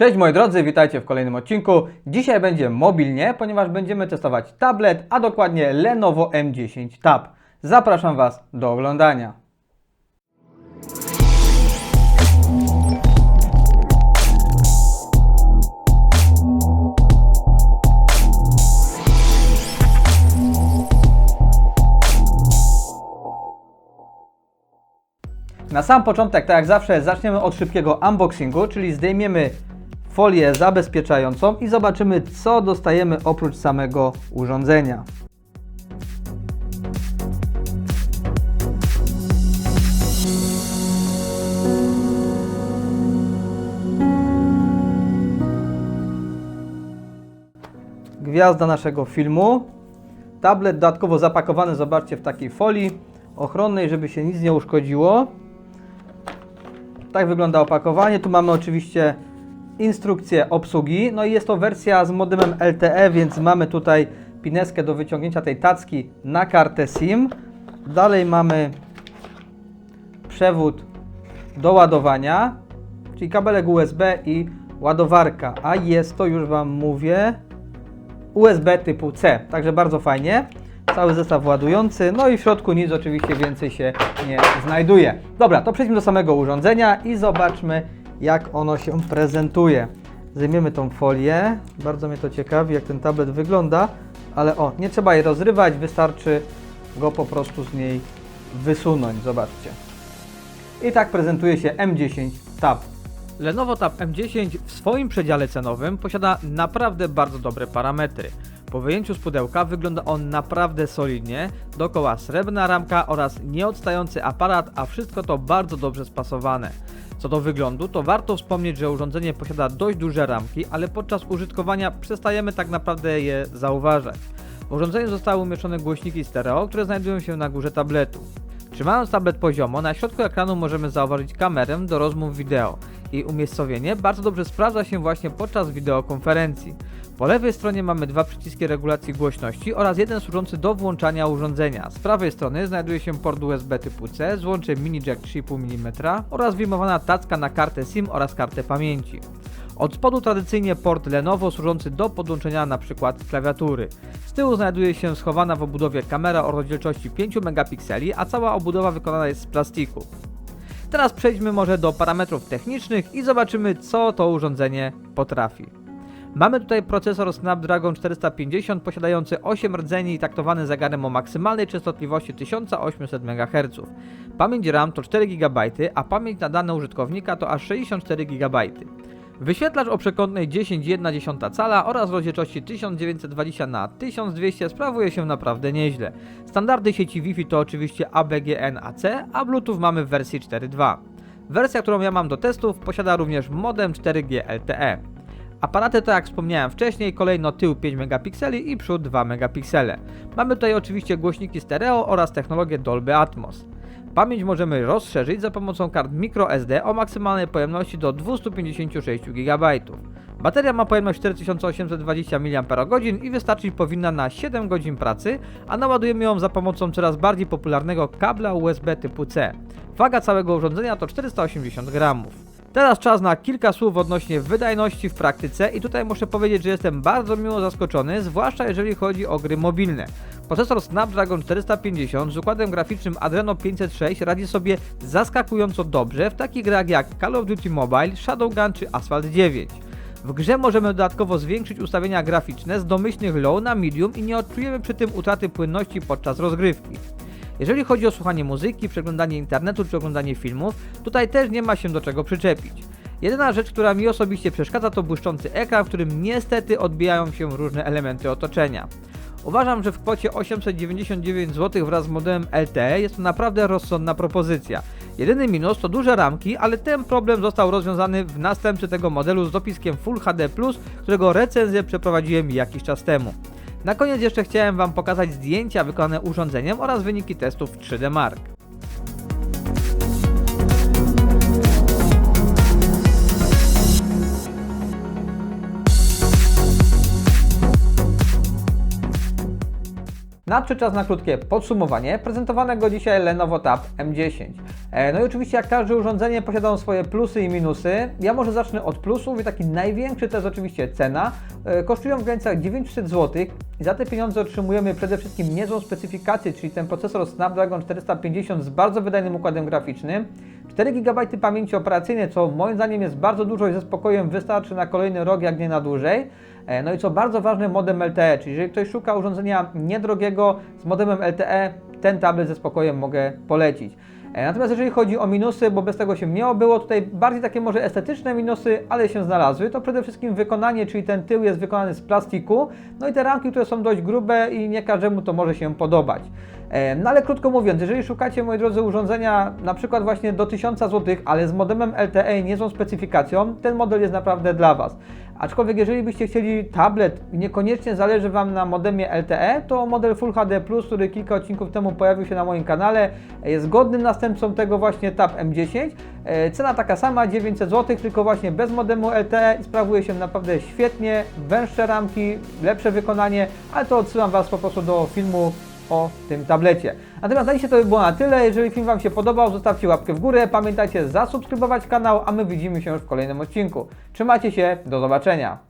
Cześć moi drodzy, witajcie w kolejnym odcinku. Dzisiaj będzie mobilnie, ponieważ będziemy testować tablet, a dokładnie Lenovo M10 Tab. Zapraszam Was do oglądania. Na sam początek, tak jak zawsze, zaczniemy od szybkiego unboxingu, czyli zdejmiemy folię zabezpieczającą i zobaczymy, co dostajemy oprócz samego urządzenia. Gwiazda naszego filmu. Tablet dodatkowo zapakowany, zobaczcie, w takiej folii ochronnej, żeby się nic nie uszkodziło. Tak wygląda opakowanie. Tu mamy oczywiście instrukcję obsługi. No i jest to wersja z modemem LTE, więc mamy tutaj pineskę do wyciągnięcia tej tacki na kartę SIM. Dalej mamy przewód do ładowania, czyli kabelek USB i ładowarka. A jest to, już Wam mówię, USB typu C. Także bardzo fajnie. Cały zestaw ładujący, no i w środku nic oczywiście więcej się nie znajduje. Dobra, to przejdźmy do samego urządzenia i zobaczmy, jak ono się prezentuje. Zdejmiemy tą folię. Bardzo mnie to ciekawi, jak ten tablet wygląda, ale o, nie trzeba jej rozrywać, wystarczy go po prostu z niej wysunąć. Zobaczcie. I tak prezentuje się M10 Tab. Lenovo Tab M10 w swoim przedziale cenowym posiada naprawdę bardzo dobre parametry. Po wyjęciu z pudełka wygląda on naprawdę solidnie, dookoła srebrna ramka oraz nieodstający aparat, a wszystko to bardzo dobrze spasowane. Co do wyglądu, to warto wspomnieć, że urządzenie posiada dość duże ramki, ale podczas użytkowania przestajemy tak naprawdę je zauważać. W urządzeniu zostały umieszczone głośniki stereo, które znajdują się na górze tabletu. Trzymając tablet poziomo, na środku ekranu możemy zauważyć kamerę do rozmów wideo. Jej umiejscowienie bardzo dobrze sprawdza się właśnie podczas wideokonferencji. Po lewej stronie mamy dwa przyciski regulacji głośności oraz jeden służący do włączania urządzenia. Z prawej strony znajduje się port USB typu C z łączem mini jack 3,5 mm oraz wyjmowana tacka na kartę SIM oraz kartę pamięci. Od spodu tradycyjnie port Lenovo służący do podłączenia np. klawiatury. Z tyłu znajduje się schowana w obudowie kamera o rozdzielczości 5 megapikseli, a cała obudowa wykonana jest z plastiku. Teraz przejdźmy może do parametrów technicznych i zobaczymy co to urządzenie potrafi. Mamy tutaj procesor Snapdragon 450 posiadający 8 rdzeni i taktowany zegarem o maksymalnej częstotliwości 1800 MHz. Pamięć RAM to 4 GB, a pamięć na dane użytkownika to aż 64 GB. Wyświetlacz o przekątnej 10,1 cala oraz rozdzielczości 1920 na 1200 sprawuje się naprawdę nieźle. Standardy sieci Wi-Fi to oczywiście ABGN-AC, a Bluetooth mamy w wersji 4.2. Wersja, którą ja mam do testów, posiada również modem 4G LTE. Aparaty to jak wspomniałem wcześniej, kolejno tył 5 megapikseli i przód 2 megapiksele. Mamy tutaj oczywiście głośniki stereo oraz technologię Dolby Atmos. Pamięć możemy rozszerzyć za pomocą kart microSD o maksymalnej pojemności do 256 GB. Bateria ma pojemność 4820 mAh i wystarczyć powinna na 7 godzin pracy, a naładujemy ją za pomocą coraz bardziej popularnego kabla USB typu C. Waga całego urządzenia to 480 gramów. Teraz czas na kilka słów odnośnie wydajności w praktyce i tutaj muszę powiedzieć, że jestem bardzo miło zaskoczony, zwłaszcza jeżeli chodzi o gry mobilne. Procesor Snapdragon 450 z układem graficznym Adreno 506 radzi sobie zaskakująco dobrze w takich grach jak Call of Duty Mobile, Shadowgun czy Asphalt 9. W grze możemy dodatkowo zwiększyć ustawienia graficzne z domyślnych low na medium i nie odczujemy przy tym utraty płynności podczas rozgrywki. Jeżeli chodzi o słuchanie muzyki, przeglądanie internetu czy oglądanie filmów, tutaj też nie ma się do czego przyczepić. Jedyna rzecz, która mi osobiście przeszkadza to błyszczący ekran, w którym niestety odbijają się różne elementy otoczenia. Uważam, że w kwocie 899 zł wraz z modelem LTE jest to naprawdę rozsądna propozycja. Jedyny minus to duże ramki, ale ten problem został rozwiązany w następcy tego modelu z dopiskiem Full HD+, którego recenzję przeprowadziłem jakiś czas temu. Na koniec jeszcze chciałem Wam pokazać zdjęcia wykonane urządzeniem oraz wyniki testów 3D Mark. Nadszedł czas na krótkie podsumowanie prezentowanego dzisiaj Lenovo Tab M10. E, No i oczywiście jak każde urządzenie posiadają swoje plusy i minusy. Ja może zacznę od plusów i taki największy to jest oczywiście cena. E, Kosztują w granicach 900 zł i za te pieniądze otrzymujemy przede wszystkim niezłą specyfikację, czyli ten procesor Snapdragon 450 z bardzo wydajnym układem graficznym. 4 GB pamięci operacyjnej, co moim zdaniem jest bardzo dużo i ze spokojem wystarczy na kolejny rok, jak nie na dłużej. E, No i co bardzo ważne, modem LTE, czyli jeżeli ktoś szuka urządzenia niedrogiego z modemem LTE, ten tablet ze spokojem mogę polecić. E, Natomiast jeżeli chodzi o minusy, bo bez tego się nie obyło, tutaj bardziej takie może estetyczne minusy, ale się znalazły, to przede wszystkim wykonanie, czyli ten tył jest wykonany z plastiku, no i te ramki, które są dość grube i nie każdemu to może się podobać. No ale krótko mówiąc, jeżeli szukacie, moi drodzy, urządzenia na przykład właśnie do 1000 zł, ale z modemem LTE niezłą specyfikacją, ten model jest naprawdę dla Was. Aczkolwiek jeżeli byście chcieli tablet i niekoniecznie zależy Wam na modemie LTE, to model Full HD+, który kilka odcinków temu pojawił się na moim kanale, jest godnym następcą tego właśnie Tab M10. E, Cena taka sama, 900 zł, tylko właśnie bez modemu LTE sprawuje się naprawdę świetnie, węższe ramki, lepsze wykonanie, ale to odsyłam Was po prostu do filmu o tym tablecie. Natomiast na dzisiaj to by było na tyle. Jeżeli film Wam się podobał, zostawcie łapkę w górę. Pamiętajcie zasubskrybować kanał, a my widzimy się już w kolejnym odcinku. Trzymajcie się, do zobaczenia.